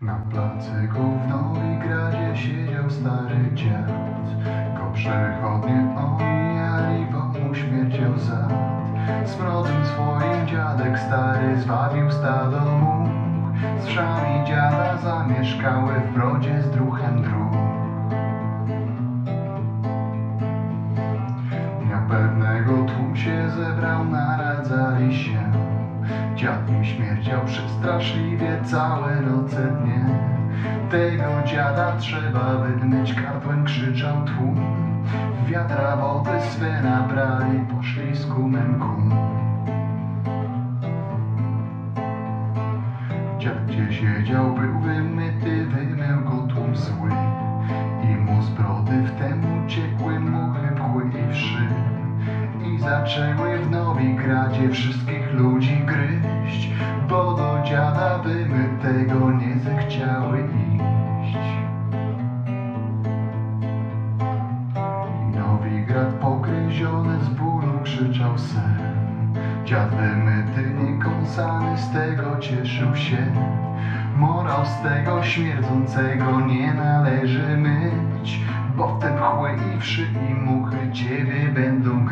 Na placyku w Nowigradzie siedział stary dziad. Go przechodnie omijali, bo mu śmierciał zad. Smrodem swoim dziadek stary zwabił stado much Z wszami dziada zamieszkały w brodzie z druchem dróg. Dnia pewnego tłum się zebrał, naradzali się Dziad im śmierdział przestraszliwie całe noce dnie. Tego dziada trzeba wydmyć, kartłem krzyczał tłum. Wiatra wody swe nabrali, poszli z kumem kum. Dziad gdzie siedział, był wymyty, wymył go Zaczęły w Nowigradzie wszystkich ludzi gryźć Bo do dziada wymytego nie zechciały iść. Nowigrad pogryziony z bólu krzyczał sen. Dziad wymyty, niekąsany z tego cieszył się. Morał z tego śmierdzącego nie należy myć Bo w te pchły i wszy i muchy ciebie będą